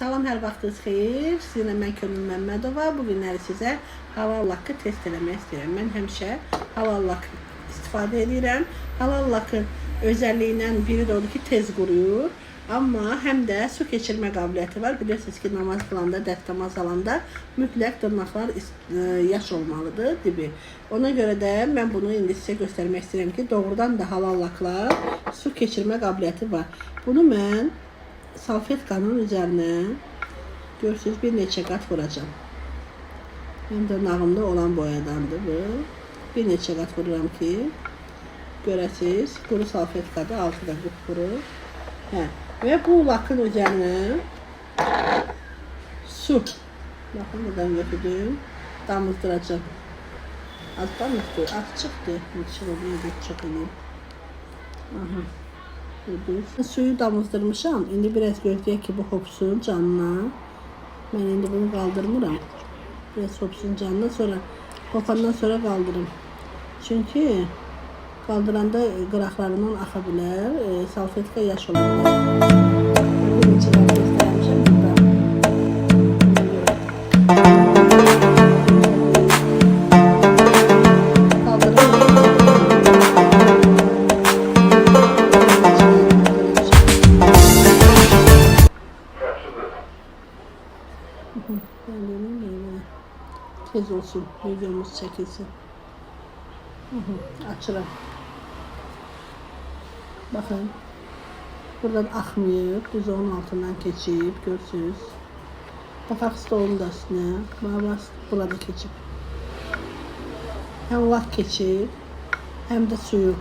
Salam, hər vaxtınız xeyir. Sizinlə mən Könül Məmmədova. Bu günləri sizə halal lakı test eləmək istəyirəm. Mən həmişə halal lak istifadə edirəm. Halal lakın özəlliyindən biri də odur ki, tez quruyur. Amma həm də su keçirmə qabiliyyəti var. Bilirsiniz ki, namaz qılanda, dəstəmaz alanda mütləq dırnaqlar ə, yaş olmalıdır dibi. Ona görə də mən bunu indi sizə göstərmək istəyirəm ki, doğrudan da halal laklar su keçirmə qabiliyyəti var. Bunu mən salfetkanın üzərinə görürsüz bir neçə qat vuracağam. Mənim dırnağımda olan boyadandır bu. Bir neçə qat vururam ki, görəsiz, quru salfetkadır, altı da qupquru. Hə. Və bu lakın üzərinə su. Baxın, buradan götürdüm. Damızdıracağım. Azdan yoxdur, az çıxdı. Oluyor, bir çox. Aha. Gördünüz. Suyu damızdırmışam. İndi biraz gözləyək ki, bu hopsun canına. Mən indi bunu qaldırmıram. Biraz hopsun canına, sonra hopandan sonra qaldırım. Çünki qaldıranda qıraqlarından axa bilər, e, salfetka yaş ola. ben de öyle miyim? Tez olsun, videomuz çekilsin. Açıram. Bakın. Buradan axmayıb, düz onun altından keçib, görürsünüz. Papaq stolun da üstünə, babas burada keçib. Həm lak keçib, həm də suyu.